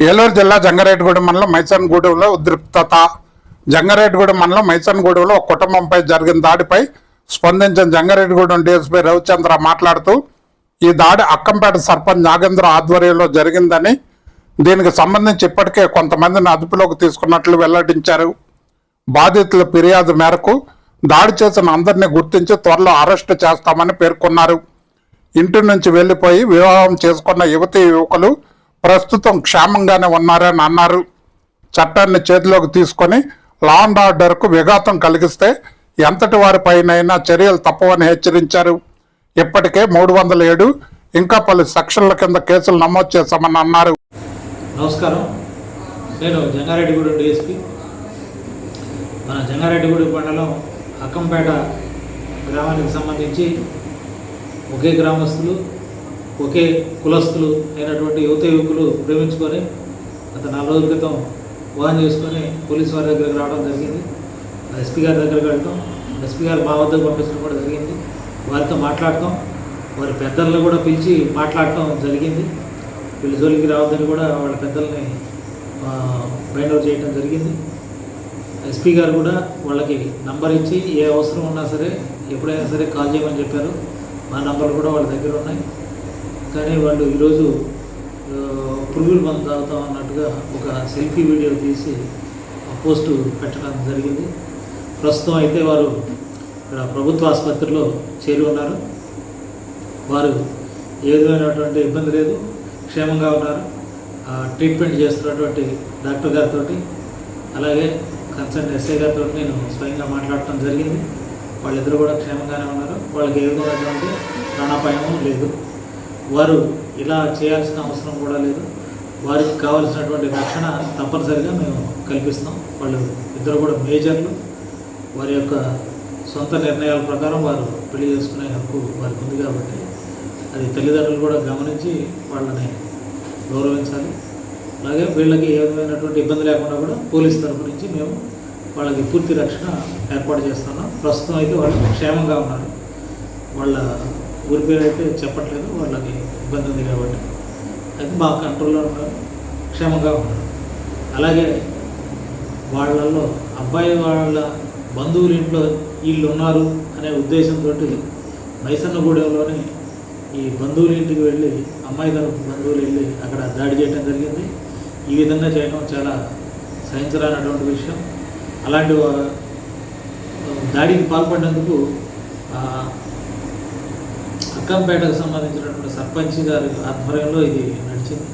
ఏలూరు జిల్లా జంగారెడ్డిగూడెం మండలం మైసన్గూడెంలో ఉద్రిక్తత. జంగారెడ్డిగూడెం మండలం మైసన్గూడెంలో ఒక కుటుంబంపై జరిగిన దాడిపై స్పందించిన జంగారెడ్డిగూడెం డీఎస్పీ రవిచంద్ర మాట్లాడుతూ ఈ దాడి అక్కంపేట సర్పంచ్ నాగేంద్ర ఆధ్వర్యంలో జరిగిందని దీనికి సంబంధించి ఇప్పటికే కొంతమందిని అదుపులోకి తీసుకున్నట్లు వెల్లడించారు. బాధితుల ఫిర్యాదు మేరకు దాడి చేసిన అందరినీ గుర్తించి త్వరలో అరెస్టు చేస్తామని పేర్కొన్నారు. ఇంటి నుంచి వెళ్ళిపోయి వివాహం చేసుకున్న యువతీ యువకులు ప్రస్తుతం క్షేమంగానే ఉన్నారని అన్నారు. చట్టాన్ని చేతిలోకి తీసుకొని లా అండ్ ఆర్డర్కు విఘాతం కలిగిస్తే ఎంతటి వారిపైనైనా చర్యలు తప్పవని హెచ్చరించారు. ఇప్పటికే మూడు వందల ఏడు ఇంకా పలు సెక్షన్ల కింద కేసులు నమోదు చేశామని అన్నారు. నమస్కారం. నేను జంగారెడ్డిగూడెం డిఎస్పి మన జంగారెడ్డిగూడెం మండలం అక్కంపేట గ్రామానికి సంబంధించి ఒకే గ్రామస్తులు ఒకే కులస్తులు అయినటువంటి యువత యువకులు ప్రేమించుకొని గత నాలుగు రోజుల క్రితం వివాహం చేసుకొని పోలీసు వారి దగ్గరికి రావడం జరిగింది. ఎస్పీ గారి దగ్గరికి వెళ్ళటం ఎస్పీ గారు మా వద్దకు పంపించడం కూడా జరిగింది. వారితో మాట్లాడటం వారి పెద్దలను కూడా పిలిచి మాట్లాడటం జరిగింది. వీళ్ళ జోలికి రావద్దని కూడా వాళ్ళ పెద్దల్ని బైండ్ అవుట్ చేయడం జరిగింది. ఎస్పీ గారు కూడా వాళ్ళకి నంబర్ ఇచ్చి ఏ అవసరం ఉన్నా సరే ఎప్పుడైనా సరే కాల్ చేయమని చెప్పారు. మా నంబర్లు కూడా వాళ్ళ దగ్గర ఉన్నాయి. కానీ వాళ్ళు ఈరోజు పురుగులు పురుగుల తాగుతాం అన్నట్టుగా ఒక సెల్ఫీ వీడియో తీసి పోస్టు పెట్టడం జరిగింది. ప్రస్తుతం అయితే వారు ఇక్కడ ప్రభుత్వ ఆసుపత్రిలో చేరి ఉన్నారు. వారు ఏ విధమైనటువంటి ఇబ్బంది లేదు క్షేమంగా ఉన్నారు. ఆ, ట్రీట్మెంట్ చేస్తున్నటువంటి డాక్టర్ గారితో అలాగే కన్సర్న్ ఎస్ఐ గారితో నేను స్వయంగా మాట్లాడటం జరిగింది. వాళ్ళిద్దరూ కూడా క్షేమంగానే ఉన్నారు. వాళ్ళకి ఏ విధమైనటువంటి ప్రాణాపాయము లేదు. వారు ఇలా చేయాల్సిన అవసరం కూడా లేదు. వారికి కావాల్సినటువంటి రక్షణ తప్పనిసరిగా మేము కల్పిస్తాం వాళ్ళు ఇద్దరు కూడా మేజర్లు. వారి యొక్క సొంత నిర్ణయాల ప్రకారం వారు పెళ్ళి చేసుకునే హక్కు వారికి ఉంది కాబట్టి అది తల్లిదండ్రులు కూడా గమనించి వాళ్ళని గౌరవించాలి. అలాగే వీళ్ళకి ఏ విధమైనటువంటి ఇబ్బంది లేకుండా కూడా పోలీస్ తరపు నుంచి మేము వాళ్ళకి పూర్తి రక్షణ ఏర్పాటు చేస్తున్నాం. ప్రస్తుతం అయితే వాళ్ళు క్షేమంగా ఉన్నారు. వాళ్ళ ఊరి పేరు అయితే చెప్పట్లేదు వాళ్ళకి ఇబ్బంది ఉంది కాబట్టి. అది మా కంట్రోల్లో ఉన్నారు క్షేమంగా ఉన్నారు. అలాగే వాళ్ళల్లో అబ్బాయి వాళ్ళ బంధువుల ఇంట్లో వీళ్ళు ఉన్నారు అనే ఉద్దేశంతో మైసన్నగూడెంలోని ఈ బంధువుల ఇంటికి వెళ్ళి అమ్మాయి తరపు బంధువులు వెళ్ళి అక్కడ దాడి చేయడం జరిగింది. ఈ విధంగా చేయడం చాలా సహించరానటువంటి విషయం. అలాంటి దాడికి పాల్పడినందుకు ఆ, అక్కంపేటకు సంబంధించినటువంటి సర్పంచ్ గారి ఆధ్వర్యంలో ఇది నడిచింది.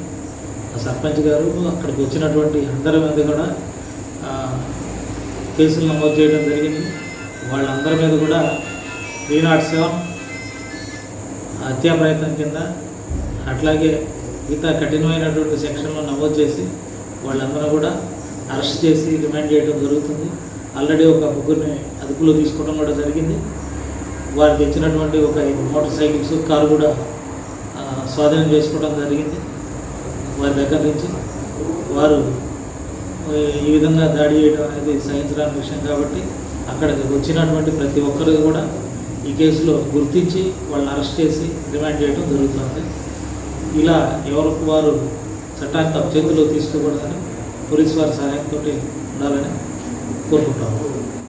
ఆ సర్పంచ్ గారు అక్కడికి వచ్చినటువంటి అందరి మీద కూడా కేసులు నమోదు చేయడం జరిగింది. వాళ్ళందరి మీద కూడా త్రీ నాట్ సెవెన్ హత్యా ప్రయత్నం కింద అట్లాగే మిగతా కఠినమైనటువంటి సెక్షన్లో నమోదు చేసి వాళ్ళందరూ కూడా అరెస్ట్ చేసి రిమాండ్ చేయడం జరుగుతుంది. ఆల్రెడీ ఒక ముగ్గురిని అదుపులో తీసుకోవడం కూడా జరిగింది. వారు తెచ్చినటువంటి ఒక ఐదు మోటార్ సైకిల్స్ కారు కూడా స్వాధీనం చేసుకోవడం జరిగింది. వారి దగ్గర నుంచి వారు ఈ విధంగా దాడి చేయడం అనేది సహించడానికి విషయం కాబట్టి అక్కడికి వచ్చినటువంటి ప్రతి ఒక్కరు కూడా ఈ కేసులో గుర్తించి వాళ్ళని అరెస్ట్ చేసి రిమాండ్ చేయడం జరుగుతుంది. ఇలా ఎవరికి వారు చట్టాన్ని తమ చేతిలో తీసుకోకూడదని పోలీసు వారి సహాయంతో ఉండాలని కోరుకుంటాము